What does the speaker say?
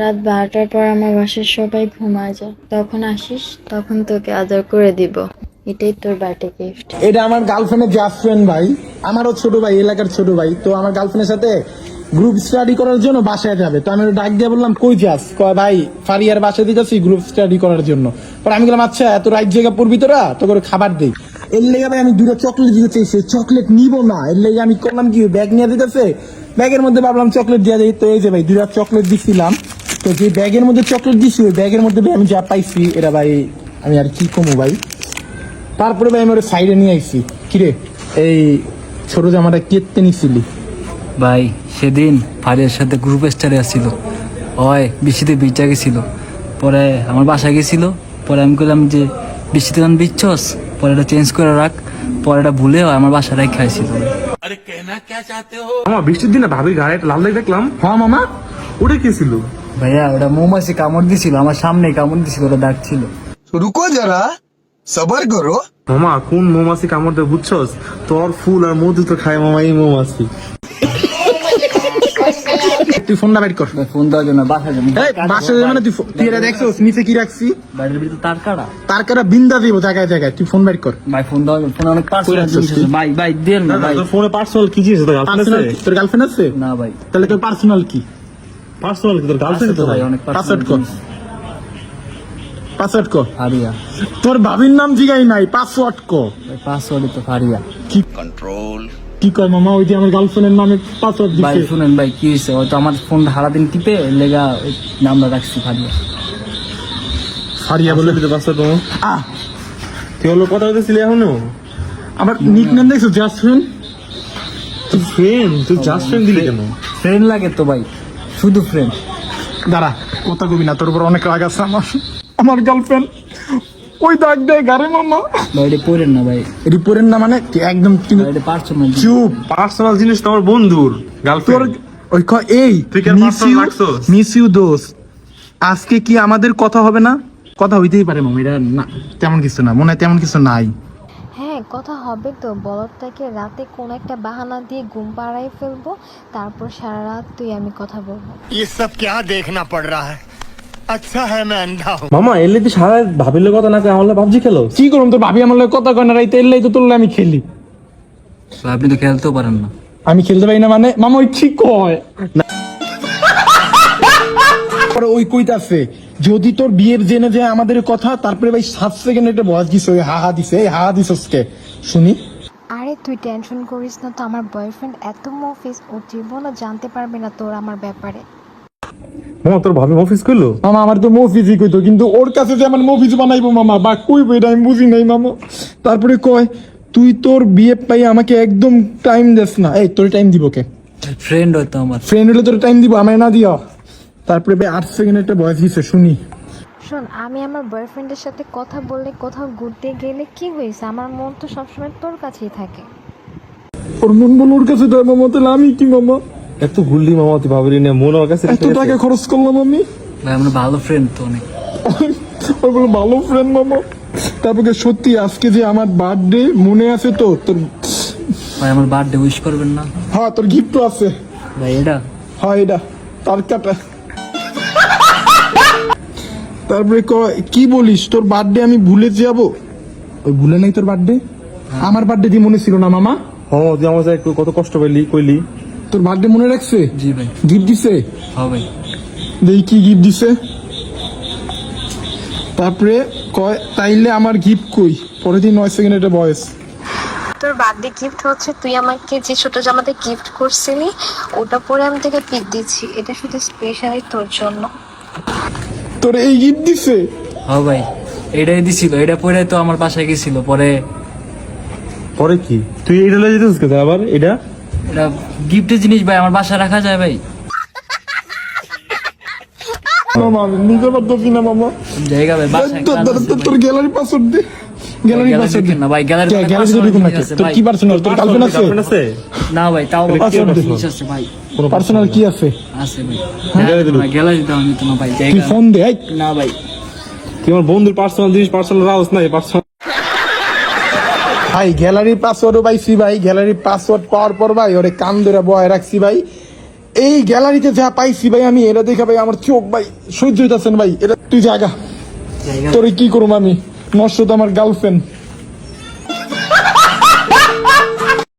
রাত বারোটার পর আমার বাসার সবাই ঘুমায় যায়। তখন আসিস, তখন তোকে আদর করে দিব। এটাই তোর বার্থডে গিফট এটা আমার গার্লফ্রেন্ডের জাস্ট ফ্রেন্ড ভাই। আমারও ছোট ভাই, এলাকার ছোট ভাই। তো আমার গার্লফ্রেন্ডের সাথে গ্রুপ স্টাডি করার জন্য বাসায় যাবে। তো আমি ডাক দিয়ে বললাম, কই যাস? কয়, ভাই, ফারিয়ার বাসায় দিতেছি গ্রুপ স্টাডি করার জন্য। পরে আমি বললাম আচ্ছা এত রাইট জায়গা পড়বি তোরা? তো করে খাবার দেই। এর লেগে ভাই, আমি দুটো চকলেট দিতে চাইছি। চকলেট নিবো না। এর লেগে আমি করলাম কি ব্যাগ নিয়ে দিতেছে। ব্যাগের মধ্যে ভাবলাম চকলেট দেওয়া যায় তো এই যে ভাই দুটা চকলেট দিছিলাম। তো যে ব্যাগের মধ্যে চকলেট দিছি ওই ব্যাগের মধ্যে ভাই আমি যা পাইছি এটা ভাই আমি আর কি কমু ভাই? তারপরে ভাই আমি ওর সাইডে নিয়ে আইছি। কিরে এই ছোট জামাটা কেটে নিছিলি। ভাই সেদিন ফারিয়ার সাথে গ্রুপ স্টারে আসছিল। ওই বৃষ্টিতে ভিজা গেছিল। পরে আমার বাসায় গেছিল। পরে আমি বললাম যে বৃষ্টিতে যখন বিচ্ছস পরে এটা চেঞ্জ করে রাখ। পরে এটা ভুলে আমার বাসায় রেখে খাইছিল আরে কেনা কে চাতে হো? আমার বৃষ্টির দিনে ভাবির গায়ে লাল দেখলাম। হ্যাঁ মামা। ওটা কি ছিল? ভাইয়া ওটা মৌমাছি কামড় দিছিল আমার সামনে কামড় দিছিল ওটা ডাকছিল। রুকো যারা সবার করো। মামা কোন মৌমাছি কামড় দেয় বুঝছস? তোর ফুল আর মধু তো খায় মামা এই মৌমাছি। তুই কর। ফোন জন্য বাসা বাসা মানে তুই তুই এটা নিচে কি রাখছি? ভিতরে তার তার বিন্দা দিব জায়গায় জায়গায়। তুই ফোন বাইট কর। ভাই ফোন দাও ফোন অনেক পার্সোনাল ভাই ভাই দেন না ভাই। তোর ফোনে পার্সোনাল কি জিনিস তোর গার্লফ্রেন্ড আছে? না ভাই। তাহলে তোর পার্সোনাল কি? পার্সোনাল কি তোর গার্লফ্রেন্ড তো তো ভাই অনেক পাসওয়ার্ড কর পাসওয়ার্ড কর ফারিয়া তোর ভাবির নাম জিগাই নাই পাসওয়ার্ড কর পাসওয়ার্ডই তো ফারিয়া কি কি কয় মামা ওই যে আমার গার্লফ্রেন্ডের নামে পাসওয়ার্ড ভাই শুনেন ভাই কি হয়েছে হয়তো আমার ফোন সারাদিন টিপে লেগা নামটা রাখছি ফারিয়া হারিয়া বলে দিতে পারছ তো আহ! তুই হলো কথা বলতেছিলি এখনও? আবার নিক নেম দেখছ জাস্ট ফ্রেন্ড তুই ফ্রেন্ড তুই জাস্ট ফ্রেন্ড দিলি কেন? ফ্রেন্ড লাগে তো ভাই। শুধু ফ্রেন্ড দাঁড়া কথা কবি না তোর উপর অনেক রাগ আছে আমার। আমার গার্লফ্রেন্ড ওই দাগ দেয় গারে মামা ভাই এটা পড়েন না ভাই। রিপোর্টের না মানে একদম কিন্তু এটা পার্সোনাল চুপ। পার্সোনাল জিনিস তো আমার বন্ধুর গার্লফ্রেন্ড ওই ক- এই রাখছোস? মিস ইউ দোস আজকে কি আমাদের কথা হবে না? কথা হইতেই পারে মামা এটা না তেমন কিছু না মনে হয় তেমন কিছু নাই। হ্যাঁ কথা হবে তো বলদটাকে রাতে কোন একটা বাহানা দিয়ে ঘুম পাড়াই ফেলবো তারপর সারা রাত তুই আমি কথা বলবো ये सब क्या देखना पड़ रहा है अच्छा है मैं अंधा हूँ মামা এলে তুই সারা ভাবিলে কথা না কই আমার ভাবজি খেলো কি করুম তোর ভাবি আমার লগে কথা কয় না রাইতে এলেই তো তোর লগে আমি খেলি ভাই, আপনি তো খেলতেও পারেন না আমি খেলতে পারি না মানে মামা ওই ঠিক কয় পরে ওই কইতাছে যদি তোর বিয়ের জেনে যায় আমাদের কথা তারপরে ভাই সাত সেকেন্ড একটা বয়স দিছে ওই হা হা দিছে এই হা হা দিছসকে শুনি। আরে তুই টেনশন করিস না তো আমার বয়ফ্রেন্ড এত মফিস ও জীবনও জানতে পারবে না তোর আমার ব্যাপারে। মামা তোর ভাবি অফিস করল মামা আমার তো মফিজই কইতো কিন্তু ওর কাছে যে আমার মফিজ বানাইবো মামা বা কইবো এটা আমি বুঝি নাই মামা। তারপরে কয় তুই তোর বিয়ে পাই আমাকে একদম টাইম দেস না। এই তোর টাইম দিব কে? ফ্রেন্ড হয়তো আমার। ফ্রেন্ড হলে তোর টাইম দিব আমায় না দিও তারপরে ভাই আট সেকেন্ড একটা বয়স দিছে শুনি। শোন আমি আমার বয়ফ্রেন্ডের সাথে কথা বললে কোথাও ঘুরতে গেলে কি হয়েছে? আমার মন তো সবসময় তোর কাছেই থাকে। ওর মন বল ওর কাছে দেয় মামা তাহলে আমি কি মামা? এত গুল্লি মামা তুই ভাবিলি না মন ওর কাছে এত টাকা খরচ করলাম আমি। ভাই আমরা ভালো ফ্রেন্ড তো অনেক। ওই বলে ভালো ফ্রেন্ড মামা। তারপরে সত্যি আজকে যে আমার বার্থডে মনে আছে তো তোর ভাই আমার বার্থডে উইশ করবেন না। হ্যাঁ তোর গিফটও আছে। ভাই এটা? হয় এটা। তার কাটা। তারপরে ক- কি বলিস? তোর বার্থডে আমি ভুলে যাব। ওই ভুলে নাই তোর বার্থডে আমার বার্থডে দিয়ে মনে ছিল না মামা। হ্যাঁ তুই আমার সাথে একটু কত কষ্ট পাইলি কইলি। তোর বার্থডে মনে রাখছে? জি ভাই। গিফট দিছে? হ্যাঁ ভাই। দেই কি গিফট দিছে। তারপরে কয় তাইলে আমার গিফট কই? পরের দিন নয় সেকেন্ড এটা বয়স। তোর বার্থডে গিফট হচ্ছে তুই আমাকে যে ছোট জামাতে গিফট করছিলি ওটা পরে আমি তোকে পিক দিচ্ছি। এটা শুধু স্পেশালি তোর জন্য। তোর এই গিফট দিছে? হ্যাঁ ভাই এটাই দিছিল এটা পরে তো আমার বাসায় গেছিল পরে পরে কি? তুই এটা লয়ে যেতেছিস কেন আবার? এটা এটা গিফটের জিনিস ভাই আমার বাসায় রাখা যায় ভাই। মামা নিজে বুঝতে পারতেছি না মামা। জায়গা ভাই বাসায় তোর গ্যালারি পাসওয়ার্ড দে। গ্যালারি পাসওয়ার্ড না ভাই গ্যালারি গ্যালারি যদি কোন আছে কি? পার্সোনাল তোর গার্লফ্রেন্ড আছে? আছে? না ভাই তাও Password দে। জিনিস আছে ভাই। পার্সোনাল কি আছে? আছে ভাই। গ্যালারি দাও নিত না ভাই তুই ফোন দে না ভাই। তুই আমার বন্ধুর পার্সোনাল জিনিস পার্সোনাল রাউস নাই পার্সোনাল ভাই গ্যালারি পাসওয়ার্ডও পাইছি ভাই। গ্যালারি পাসওয়ার্ড পাওয়ার পর ভাই ওরে কান ধরে বয় রাখছি ভাই। এই গ্যালারিতে যা পাইছি ভাই আমি এটা দেখা ভাই আমার চোখ ভাই সহ্য হইতাছেন ভাই। এটা তুই জায়গা তোরে কি করুম আমি? তো আমার গার্লফ্রেন্ড